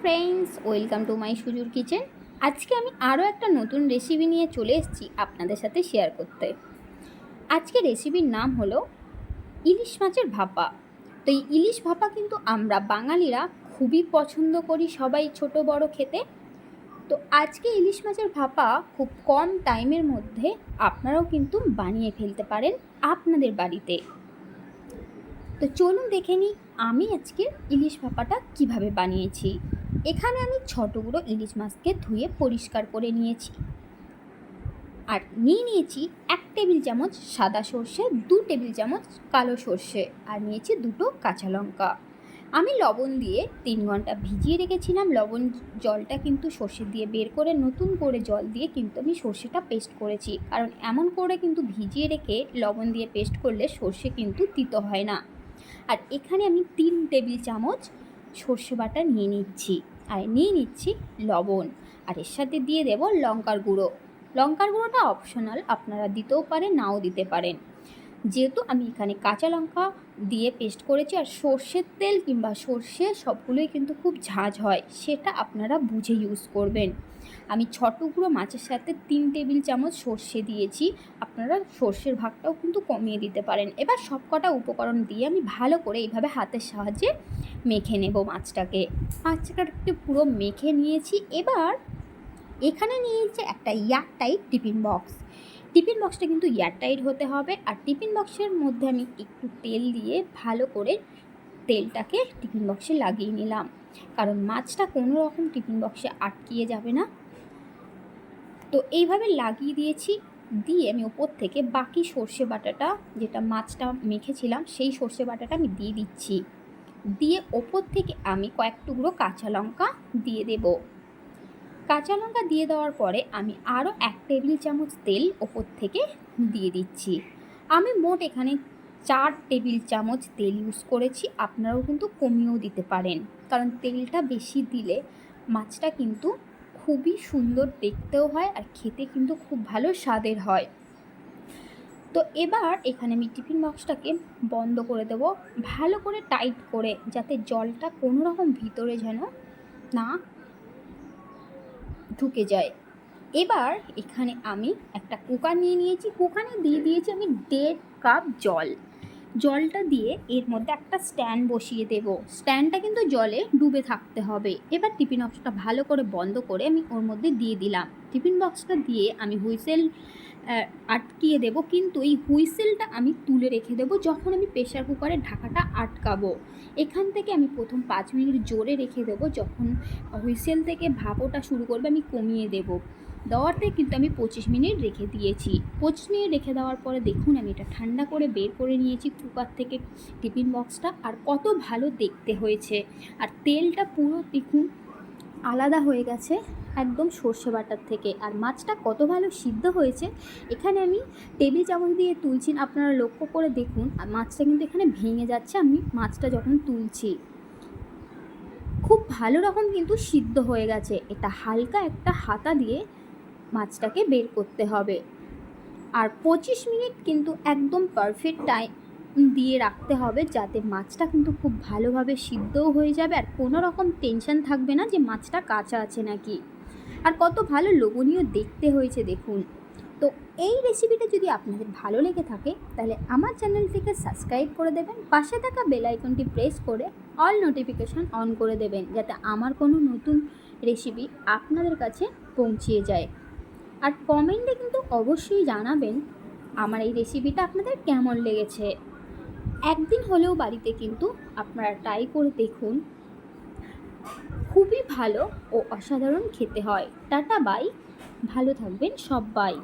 Friends welcome to my Sujur kitchen আজকে আমি আরও একটা নতুন রেসিপি নিয়ে চলে এসেছি আপনাদের সাথে শেয়ার করতে। আজকে রেসিপির নাম হলো ইলিশ মাছের ভাপা। তো এই ইলিশ ভাপা কিন্তু আমরা বাঙালিরা খুবই পছন্দ করি সবাই ছোট, বড় খেতে। তো আজকে ইলিশ মাছের ভাপা খুব কম টাইমের মধ্যে আপনারাও কিন্তু বানিয়ে ফেলতে পারেন আপনাদের বাড়িতে। তো চলুন দেখে নিই আমি আজকে ইলিশ ভাপাটা কীভাবে বানিয়েছি। এখানে আমি ছোটগুলো ইলিশ মাছকে ধুয়ে পরিষ্কার করে নিয়েছি। আর নিয়ে নিয়েছি এক টেবিল চামচ সাদা সর্ষে, দু টেবিল চামচ কালো সর্ষে আর নিয়েছি দুটো কাঁচা লঙ্কা। আমি লবণ দিয়ে তিন ঘণ্টা ভিজিয়ে রেখেছিলাম। লবণ জলটা কিন্তু সর্ষে দিয়ে বের করে, নতুন করে জল দিয়ে কিন্তু আমি সর্ষেটা পেস্ট করেছি। কারণ এমন করে কিন্তু ভিজিয়ে রেখে লবণ দিয়ে পেস্ট করলে সর্ষে কিন্তু তিতো হয় না। আর এখানে আমি তিন টেবিল চামচ সর্ষে বাটা নিয়ে নিচ্ছি। আর নিয়ে নিচ্ছি লবণ। আর এর সাথে দিয়ে দেব লঙ্কার গুঁড়ো। লঙ্কার গুঁড়োটা অপশনাল আপনারা দিতেও পারেন, নাও দিতে পারেন। যেহেতু আমি এখানে কাঁচা লঙ্কা দিয়ে পেস্ট করেছি আর সর্ষের তেল কিংবা সর্ষে সবগুলোই কিন্তু খুব ঝাঁঝ হয়, সেটা আপনারা বুঝে ইউজ করবেন। আমি ছ টুকরো মাছের সাথে তিন টেবিল চামচ সর্ষে দিয়েছি, আপনারা সর্ষের ভাগটাও কিন্তু কমিয়ে দিতে পারেন। এবার সব কটা উপকরণ দিয়ে আমি ভালো করে এইভাবে হাতের সাহায্যে মেখে নেব মাছটাকে। মাছটাকে পুরো মেখে নিয়েছি, এবার এখানে নিয়েছে একটা এয়ারটাইট টিফিন বক্স টিফিন বক্সটা কিন্তু এয়ারটাইট হতে হবে। আর টিফিন বক্সের মধ্যে আমি একটু তেল দিয়ে ভালো করে তেলটাকে টিফিন বক্সে লাগিয়ে নিলাম। কারণ মাছটা কোনো রকম টিফিন বক্সে আটকিয়ে যাবে না। তো এইভাবে লাগিয়ে দিয়েছি। দিয়ে আমি ওপর থেকে বাকি সর্ষে বাটাটা, যেটা মাছটা মেখেছিলাম, সেই সর্ষে বাটাটা আমি দিয়ে দিচ্ছি। দিয়ে ওপর থেকে আমি কয়েক টুকরো কাঁচা লঙ্কা দিয়ে দেব। কাঁচা লঙ্কা দিয়ে দেওয়ার পরে আমি আরও এক টেবিল চামচ তেল ওপর থেকে দিয়ে দিচ্ছি। আমি মোট এখানে চার টেবিল চামচ তেল ইউজ করেছি, আপনারাও কিন্তু কমিয়েও দিতে পারেন। কারণ তেলটা বেশি দিলে মাছটা কিন্তু খুবই সুন্দর দেখতেও হয় আর খেতে কিন্তু খুব ভালো স্বাদের হয়। তো এবার এখানে আমি টিফিন বক্সটাকে বন্ধ করে দেব। ভালো করে টাইট করে যাতে জলটা কোনো রকম ভিতরে যেন না ঢুকে যায়। এবার এখানে আমি একটা কুকার নিয়ে নিয়েছি। কুকারে দিয়ে দিয়েছি আমি দেড় কাপ জল। জলটা দিয়ে এর মধ্যে একটা স্ট্যান্ড বসিয়ে দেব। স্ট্যান্ডটা কিন্তু জলে ডুবে থাকতে হবে। এবার টিফিন বক্সটা ভালো করে বন্ধ করে আমি ওর মধ্যে দিয়ে দিলাম। টিফিন বক্সটা দিয়ে আমি হুইসেল আটকিয়ে দেব, কিন্তু এই হুইসেলটা আমি তুলে রেখে দেবো যখন আমি প্রেশার কুকারের ঢাকাটা আটকাবো। এখান থেকে আমি প্রথম পাঁচ মিনিট জোরে রেখে দেবো যখন হুইসেল থেকে ভাপোটা শুরু করবে আমি কমিয়ে দেবো। দেওয়াতে কিন্তু আমি পঁচিশ মিনিট রেখে দিয়েছি। পঁচিশ মিনিট রেখে দেওয়ার পরে দেখুন আমি এটা ঠান্ডা করে বের করে নিয়েছি কুকার থেকে টিফিন বক্সটা আর কত ভালো দেখতে হয়েছে। আর তেলটা পুরো দেখুন আলাদা হয়ে গেছে। একদম সর্ষে বাটার থেকে। আর মাছটা কত ভালো সিদ্ধ হয়েছে, এখানে আমি টেবিল চামচ দিয়ে তুলছি। আপনারা লক্ষ্য করে দেখুন, আর মাছটা কিন্তু এখানে ভেঙে যাচ্ছে। আমি মাছটা যখন তুলছি, খুব ভালো রকম কিন্তু সিদ্ধ হয়ে গেছে। এটা হালকা একটা হাতা দিয়ে মাছটাকে বের করতে হবে। আর পঁচিশ মিনিট কিন্তু একদম পারফেক্ট টাইম দিয়ে রাখতে হবে, যাতে মাছটা কিন্তু খুব ভালোভাবে সিদ্ধও হয়ে যাবে। আর কোনো রকম টেনশন থাকবে না যে মাছটা কাঁচা আছে নাকি। আর কত ভালো লোভনীয় দেখতে হয়েছে দেখুন। তো এই রেসিপিটা যদি আপনাদের ভালো লেগে থাকে, তাহলে আমার চ্যানেলটিকে সাবস্ক্রাইব করে দেবেন, পাশে থাকা বেল আইকনটি প্রেস করে অল নোটিফিকেশান অন করে দেবেন, যাতে আমার কোনো নতুন রেসিপি আপনাদের কাছে পৌঁছিয়ে যায়। আর কমেন্টে কিন্তু অবশ্যই জানাবেন আমার এই রেসিপিটা আপনাদের কেমন লেগেছে। একদিন হলেও বাড়িতে কিন্তু আপনারা ট্রাই করে দেখুন খুবই ভালো ও অসাধারণ খেতে হয়। Tata bye. ভালো থাকবেন সব বাই